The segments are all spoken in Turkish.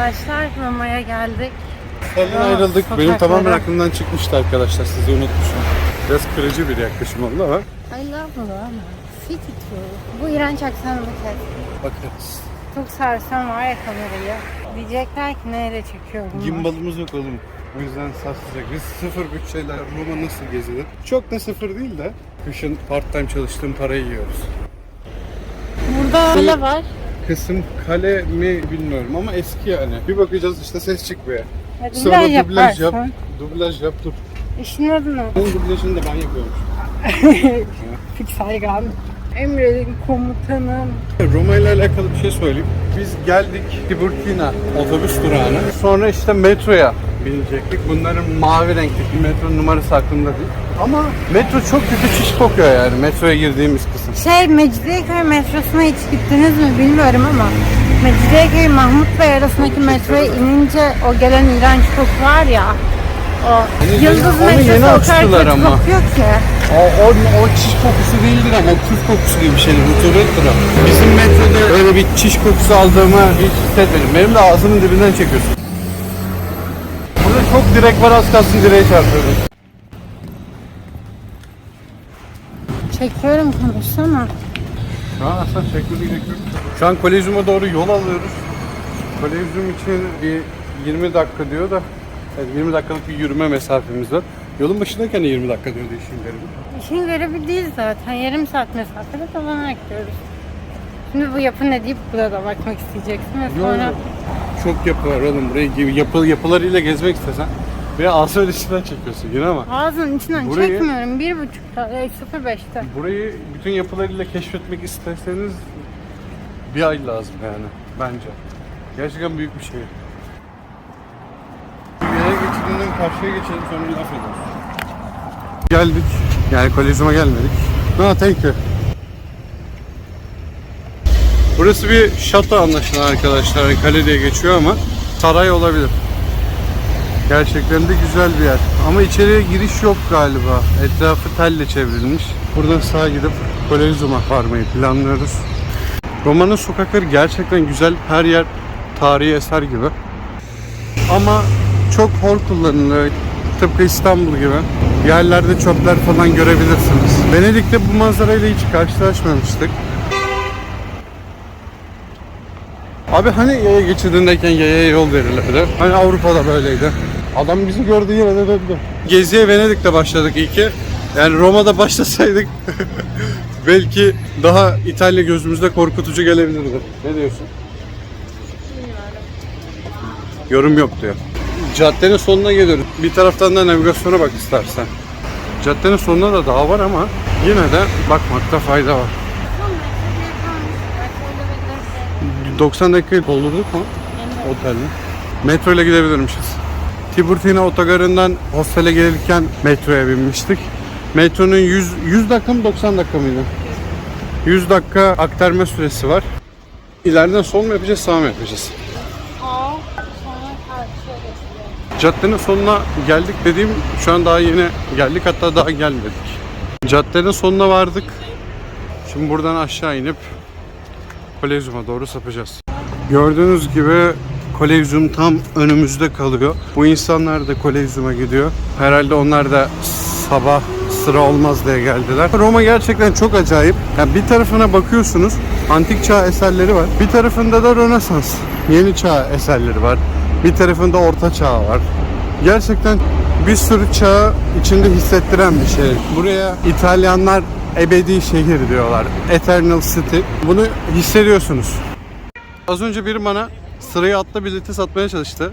arkadaşlar. Roma'ya geldik. Senden ayrıldık. Benim sokaklara. tamamen aklımdan çıkmıştı arkadaşlar. Sizi unutmuşum. Biraz kırıcı bir yaklaşım oldu ama I love Roma. City tour. Bu iğrenç aksanı bu kez. bakarız. Çok sarsam var ya kamerayı. Diyecekler ki nereye çekiyorum. ben? Gimbalımız yok oğlum. O yüzden sarsacak. Biz sıfır bütçeyle Roma nasıl gezilir? Çok da sıfır değil de kışın part time çalıştığım parayı yiyoruz. Burada öyle var. Kısım kale mi bilmiyorum ama eski yani. Bir bakacağız işte ses çıkmıyor. Hadi Sonra dublaj dublaj yap. Dublaj yap dur. İşin adı ne? Onun dublajını da ben yapıyormuş. Fiksalgan. Emredin komutanım. Roma ile alakalı bir şey söyleyeyim. Biz geldik Tiburtina otobüs durağına. Sonra işte metroya binecektik. Bunların mavi renkteki metro numarası aklımda değil. Ama metro çok kötü çiş kokuyor yani metroya girdiğimiz kısım. Şey Mecidiyeköy metrosuna hiç gittiniz mi bilmiyorum ama Mecidiyeköy Mahmut Bey arasındaki metroya inince o gelen iğrenç koku var ya. O Hani Yıldız metrosu o kadar kötü ama. kokuyor ki. O, o, o çiş kokusu değildir ama tuz kokusu gibi bir şeydir. Rutubettir o. Bizim metroda öyle bir çiş kokusu aldığımı hiç hissetmedim. Benim de ağzımın dibinden çekiyorsun. Direk var az kalsın direğe çarpıyordum. Çekiyorum konuşsana. Şu an aslında çekmeye gerek yok. Şu an Kolezyum'a doğru yol alıyoruz. Kolezyum için bir 20 dakika diyor da evet, 20 dakikalık bir yürüme mesafemiz var. Yolun başındayken de 20 dakika diyordu işin garibi. İşin görevi değil zaten. Yarım saat mesafede dolanarak gidiyoruz. Şimdi bu yapı ne deyip buna da bakmak isteyeceksin ve sonra Çok yapı var oğlum burayı gibi yapı, yapılarıyla gezmek istesen bir ağzının içinden çekiyorsun yine ama ağzının içinden Burayı- çekmiyorum. Bir buçukta, e, 05'te. burayı bütün yapılarıyla keşfetmek isterseniz bir ay lazım yani bence. Gerçekten büyük bir şehir. Yaya geçidinden karşıya geçelim sonra laf ederiz. Geldik. Yani kolezyuma gelmedik. No thank you. Burası bir şato anlaşılan arkadaşlar. Hani Kale diye geçiyor ama saray olabilir. Gerçekten de güzel bir yer. Ama içeriye giriş yok galiba. Etrafı telle çevrilmiş. Buradan sağa gidip Kolezyum'a varmayı planlıyoruz. Roma'nın sokakları gerçekten güzel. Her yer tarihi eser gibi. Ama çok hor kullanılıyor. Tıpkı İstanbul gibi. Yerlerde çöpler falan görebilirsiniz. Venedik'te bu manzarayla hiç karşılaşmamıştık. Abi hani yaya geçidindeyken yayaya yol verirlerdi. Hani Avrupa'da böyleydi. Adam bizi gördü yine de döndü. Geziye Venedik'te başladık iyi ki. Yani Roma'da başlasaydık belki daha İtalya gözümüzde korkutucu gelebilirdi. Ne diyorsun? Yorum yok diyor. Caddenin sonuna geliyoruz. Bir taraftan da navigasyona bak istersen. Caddenin sonunda da daha var ama yine de bakmakta fayda var. 90 dakikayı doldurduk mu otelde? Metro ile gidebilirmişiz. Tiburtina otogarından hostele gelirken metroya binmiştik. Metronun 100, 100 dakika mı 90 dakika mıydı? 100 dakika aktarma süresi var. İleriden sol mu yapacağız sağ mı yapacağız? Caddenin sonuna geldik dediğim şu an daha yeni geldik hatta daha gelmedik. Caddenin sonuna vardık. Şimdi buradan aşağı inip Kolezyum'a doğru sapacağız. Gördüğünüz gibi Kolezyum tam önümüzde kalıyor. Bu insanlar da Kolezyum'a gidiyor. Herhalde onlar da sabah sıra olmaz diye geldiler. Roma gerçekten çok acayip. Yani bir tarafına bakıyorsunuz antik çağ eserleri var. Bir tarafında da Rönesans, yeni çağ eserleri var. Bir tarafında orta çağ var. Gerçekten bir sürü çağı içinde hissettiren bir şey. Buraya İtalyanlar ebedi şehir diyorlar. Eternal City. Bunu hissediyorsunuz. Az önce biri bana sırayı atla bileti satmaya çalıştı.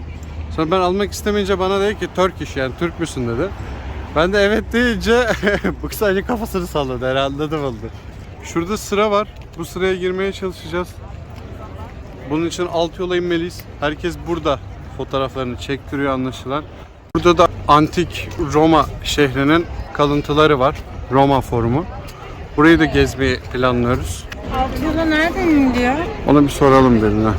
Sonra ben almak istemeyince bana dedi ki Turkish yani Türk müsün dedi. Ben de evet deyince bu sadece kafasını salladı herhalde anladım oldu. Şurada sıra var. Bu sıraya girmeye çalışacağız. Bunun için alt yola inmeliyiz. Herkes burada fotoğraflarını çektiriyor anlaşılan. Burada da antik Roma şehrinin kalıntıları var. Roma forumu. Burayı da gezmeyi planlıyoruz. Alt yola nereden iniliyor? Ona bir soralım birine.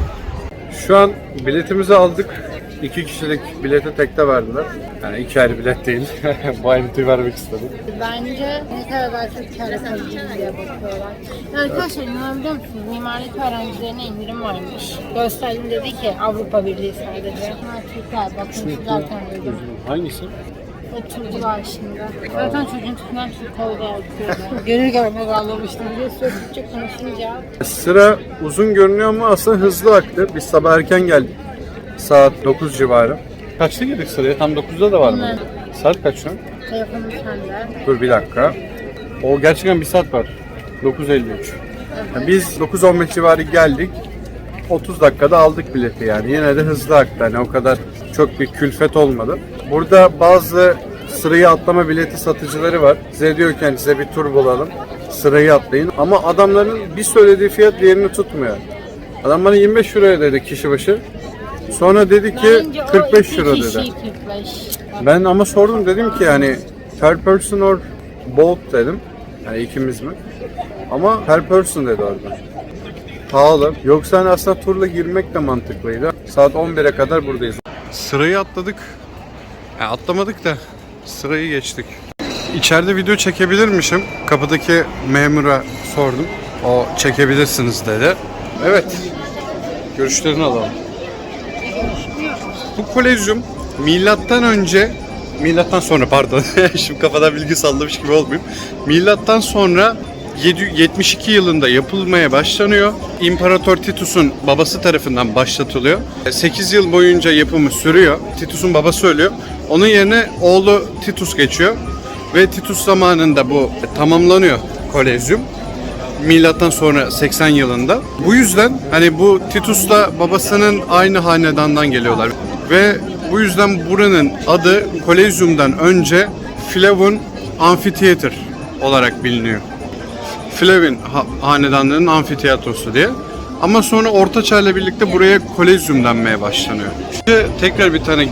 Şu an biletimizi aldık. iki kişilik bileti tekte verdiler. Yani iki ayrı bilet değil. Bu ayrıntıyı vermek istedim. Bence ne kadar daha çok kâr edebiliriz diye bakıyorlar. Ya arkadaşlar inanabiliyor musunuz? Mimarlık öğrencilerine indirim varmış. Gösterdim dedi ki Avrupa Birliği sadece. Ha Türkler bakın şu zaten duydum. Hangisi? Oturdular şimdi. Zaten çocuğun tipinden Türk olduğu yazıyordu. Görür görmez ağlamıştım. Sürekli Türkçe konuşunca. Sıra uzun görünüyor ama aslında hızlı aktı. Biz sabah erken geldik. Saat 9 civarı. Kaçta girdik sıraya? Tam 9'da da var mı? Bilmem. Saat kaç şu an? Telefonum sende. Dur bir dakika. O gerçekten bir saat var. 9.53. Yani biz 9.15 civarı geldik. 30 dakikada aldık bileti yani. Yine de hızlı aktı. Hani o kadar çok bir külfet olmadı. Burada bazı sırayı atlama bileti satıcıları var. Size diyor ki hani size bir tur bulalım. Sırayı atlayın. Ama adamların bir söylediği fiyat diğerini tutmuyor. Adam bana 25 euro dedi kişi başı. Sonra dedi ki Bence o 45 iki euro kişi dedi. 45. Ben ama sordum dedim ki yani per person or both dedim. Yani ikimiz mi? Ama per person dedi orada. Pahalı. Yoksa hani aslında turla girmek de mantıklıydı. Saat 11'e kadar buradayız. Sırayı atladık. Yani atlamadık da sırayı geçtik. İçeride video çekebilirmişim. Kapıdaki memura sordum. O çekebilirsiniz dedi. Evet. Görüşlerini alalım. Bu kolezyum milattan önce milattan sonra pardon şimdi kafadan bilgi sallamış gibi olmayayım. Milattan sonra 772 yılında yapılmaya başlanıyor. İmparator Titus'un babası tarafından başlatılıyor. 8 yıl boyunca yapımı sürüyor. Titus'un babası ölüyor. Onun yerine oğlu Titus geçiyor. Ve Titus zamanında bu tamamlanıyor kolezyum. Milattan sonra 80 yılında. Bu yüzden hani bu Titus'la babasının aynı hanedandan geliyorlar. Ve bu yüzden buranın adı Kolezyum'dan önce Flavon Amphitheater olarak biliniyor. Flavin ha- hanedanlığının amfiteyatrosu diye. Ama sonra Orta Çağ'la birlikte buraya Kolezyum denmeye başlanıyor. Şimdi tekrar bir tane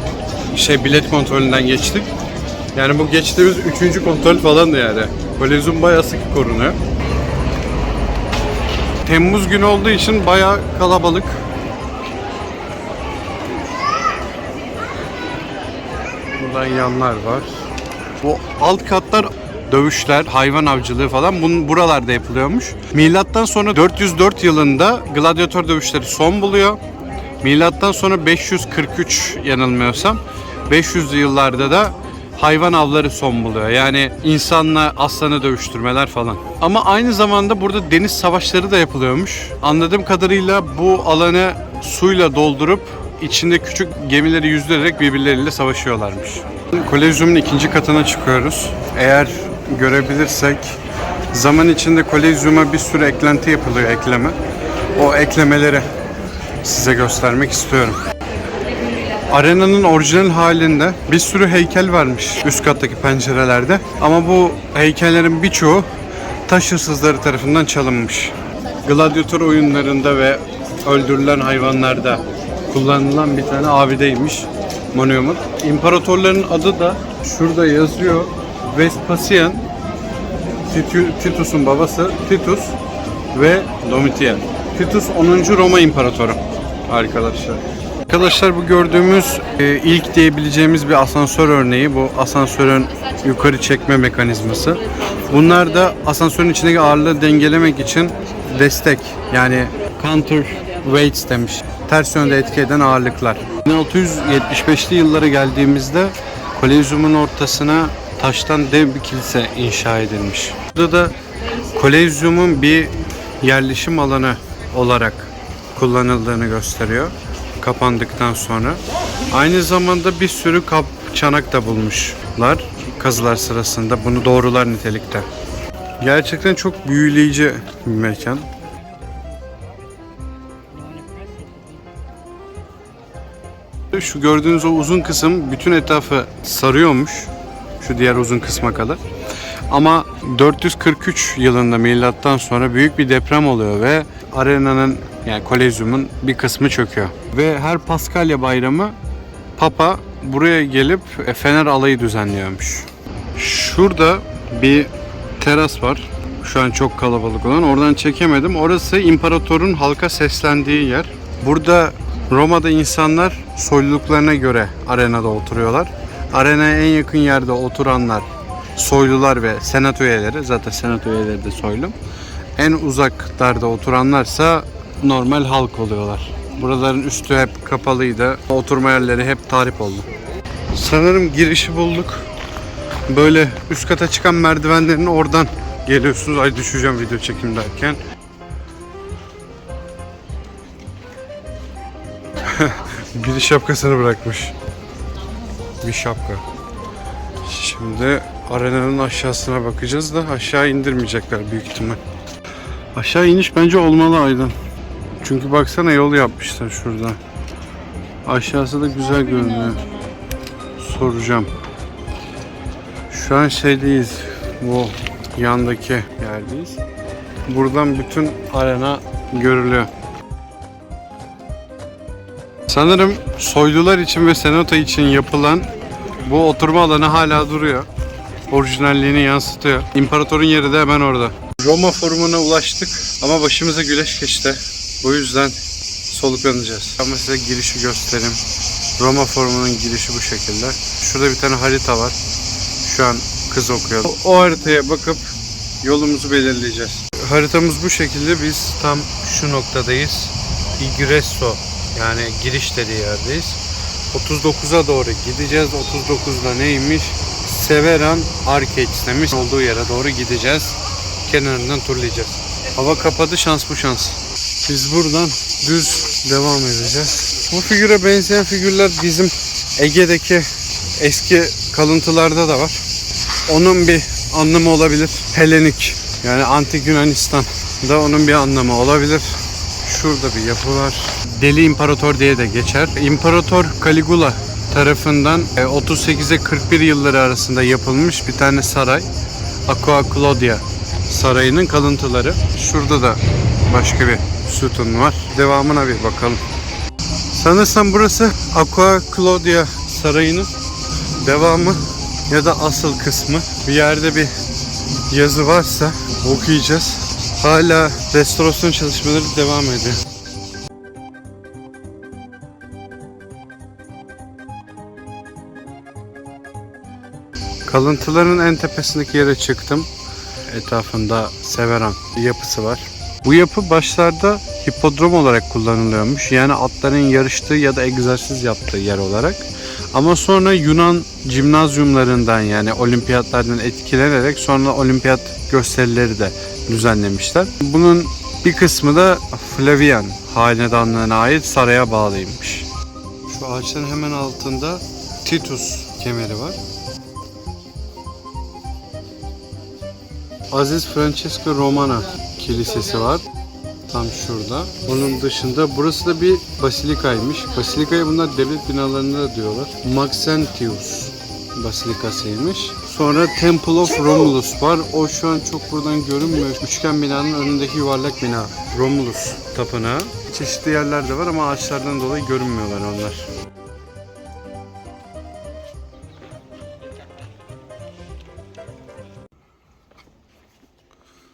şey bilet kontrolünden geçtik. Yani bu geçtiğimiz üçüncü kontrol falan da yani. Kolezyum bayağı sıkı korunuyor. Temmuz günü olduğu için bayağı kalabalık. Buradan yanlar var. Bu alt katlar dövüşler, hayvan avcılığı falan bunun buralarda yapılıyormuş. Milattan sonra 404 yılında gladyatör dövüşleri son buluyor. Milattan sonra 543 yanılmıyorsam 500'lü yıllarda da hayvan avları son buluyor. Yani insanla aslanı dövüştürmeler falan. Ama aynı zamanda burada deniz savaşları da yapılıyormuş. Anladığım kadarıyla bu alanı suyla doldurup içinde küçük gemileri yüzdürerek birbirleriyle savaşıyorlarmış. Kolezyumun ikinci katına çıkıyoruz. Eğer görebilirsek zaman içinde kolezyuma bir sürü eklenti yapılıyor ekleme. O eklemeleri size göstermek istiyorum. Arenanın orijinal halinde bir sürü heykel varmış üst kattaki pencerelerde. Ama bu heykellerin birçoğu taş hırsızları tarafından çalınmış. Gladyatör oyunlarında ve öldürülen hayvanlarda kullanılan bir tane abideymiş monument. İmparatorların adı da şurada yazıyor. Vespasian, Titu- Titus'un babası Titus ve Domitian. Titus 10. Roma İmparatoru arkadaşlar. Arkadaşlar bu gördüğümüz e, ilk diyebileceğimiz bir asansör örneği. Bu asansörün yukarı çekme mekanizması. Bunlar da asansörün içindeki ağırlığı dengelemek için destek yani counter weights demiş. Ters yönde etki eden ağırlıklar. 1675'li yıllara geldiğimizde Kolezyum'un ortasına taştan dev bir kilise inşa edilmiş. Burada da Kolezyum'un bir yerleşim alanı olarak kullanıldığını gösteriyor kapandıktan sonra. Aynı zamanda bir sürü kap çanak da bulmuşlar kazılar sırasında. Bunu doğrular nitelikte. Gerçekten çok büyüleyici bir mekan. Şu gördüğünüz o uzun kısım bütün etrafı sarıyormuş. Şu diğer uzun kısma kadar. Ama 443 yılında milattan sonra büyük bir deprem oluyor ve arenanın yani kolezyumun bir kısmı çöküyor. Ve her Paskalya bayramı Papa buraya gelip e, Fener alayı düzenliyormuş. Şurada bir teras var. Şu an çok kalabalık olan. Oradan çekemedim. Orası imparatorun halka seslendiği yer. Burada Roma'da insanlar soyluluklarına göre arenada oturuyorlar. Arenaya en yakın yerde oturanlar soylular ve senato üyeleri. Zaten senato üyeleri de soylu. En uzaklarda oturanlarsa normal halk oluyorlar. Buraların üstü hep kapalıydı. Oturma yerleri hep tarif oldu. Sanırım girişi bulduk. Böyle üst kata çıkan merdivenlerin oradan geliyorsunuz. Ay düşeceğim video çekim derken. Biri şapkasını bırakmış. Bir şapka. Şimdi arenanın aşağısına bakacağız da aşağı indirmeyecekler büyük ihtimal. Aşağı iniş bence olmalı Aydın. Çünkü baksana yol yapmışlar şurada. Aşağısı da güzel görünüyor. Soracağım. Şu an şeydeyiz. Bu yandaki yerdeyiz. Buradan bütün arena görülüyor. Sanırım soylular için ve senato için yapılan bu oturma alanı hala duruyor. Orijinalliğini yansıtıyor. İmparatorun yeri de hemen orada. Roma forumuna ulaştık ama başımıza güneş geçti. Bu yüzden soluklanacağız. Ama size girişi göstereyim. Roma forumunun girişi bu şekilde. Şurada bir tane harita var. Şu an kız okuyor. O, o haritaya bakıp yolumuzu belirleyeceğiz. Haritamız bu şekilde. Biz tam şu noktadayız. Ingresso yani giriş dediği yerdeyiz. 39'a doğru gideceğiz. 39'da neymiş? Severan Arcades demiş. Olduğu yere doğru gideceğiz. Kenarından turlayacağız. Hava kapadı şans bu şans. Biz buradan düz devam edeceğiz. Bu figüre benzeyen figürler bizim Ege'deki eski kalıntılarda da var. Onun bir anlamı olabilir. Helenik yani antik Yunanistan'da onun bir anlamı olabilir. Şurada bir yapı var. Deli İmparator diye de geçer. İmparator Caligula tarafından e, 38'e 41 yılları arasında yapılmış bir tane saray. Aqua Claudia sarayının kalıntıları. Şurada da başka bir sütun var. Devamına bir bakalım. Sanırsam burası Aqua Claudia sarayının devamı ya da asıl kısmı. Bir yerde bir yazı varsa okuyacağız. Hala restorasyon çalışmaları devam ediyor. Kalıntıların en tepesindeki yere çıktım. Etrafında Severan yapısı var. Bu yapı başlarda hipodrom olarak kullanılıyormuş. Yani atların yarıştığı ya da egzersiz yaptığı yer olarak. Ama sonra Yunan cimnazyumlarından yani olimpiyatlardan etkilenerek sonra olimpiyat gösterileri de düzenlemişler. Bunun bir kısmı da Flavian hanedanlığına ait saraya bağlıymış. Şu ağaçların hemen altında Titus kemeri var. Aziz Francesco Romana Kilisesi var. Tam şurada. Onun dışında burası da bir basilikaymış. Basilikaya bunlar devlet binalarında da diyorlar. Maxentius Basilikasıymış. Sonra Temple of Romulus var. O şu an çok buradan görünmüyor. Üçgen binanın önündeki yuvarlak bina. Romulus tapınağı. Çeşitli yerler de var ama ağaçlardan dolayı görünmüyorlar onlar.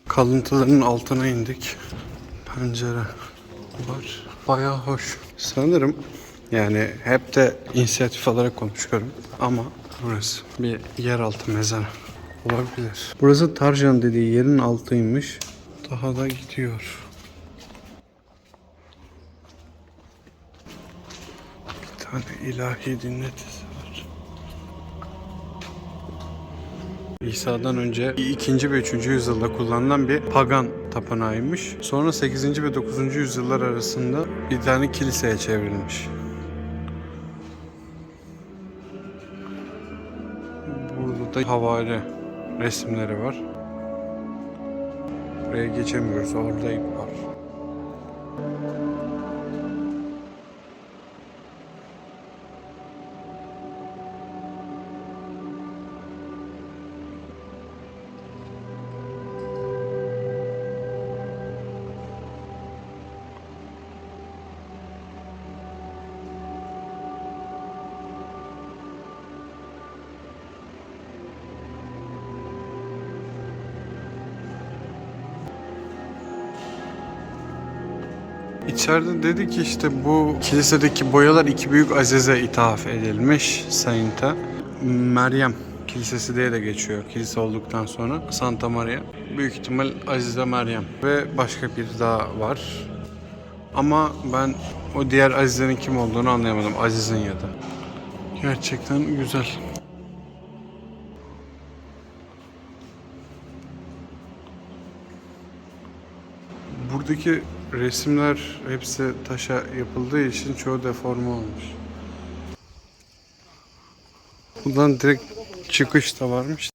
Kalıntıların altına indik. Pencere var. Bayağı hoş. Sanırım yani hep de inisiyatif alarak konuşuyorum ama burası bir yeraltı mezarı olabilir. Burası Tarjan dediği yerin altıymış. Daha da gidiyor. Bir tane ilahi dinletisi. İsa'dan önce 2. ve 3. yüzyılda kullanılan bir pagan tapınağıymış. Sonra 8. ve 9. yüzyıllar arasında bir tane kiliseye çevrilmiş. Da havale resimleri var. Buraya geçemiyoruz. Orada İçeride dedi ki işte bu kilisedeki boyalar iki büyük azize ithaf edilmiş Saint'a. Meryem Kilisesi diye de geçiyor kilise olduktan sonra. Santa Maria. Büyük ihtimal Azize Meryem. Ve başka bir daha var. Ama ben o diğer Azize'nin kim olduğunu anlayamadım. Aziz'in ya da. Gerçekten güzel. Buradaki resimler hepsi taşa yapıldığı için çoğu deforme olmuş. Buradan direkt çıkış da varmış.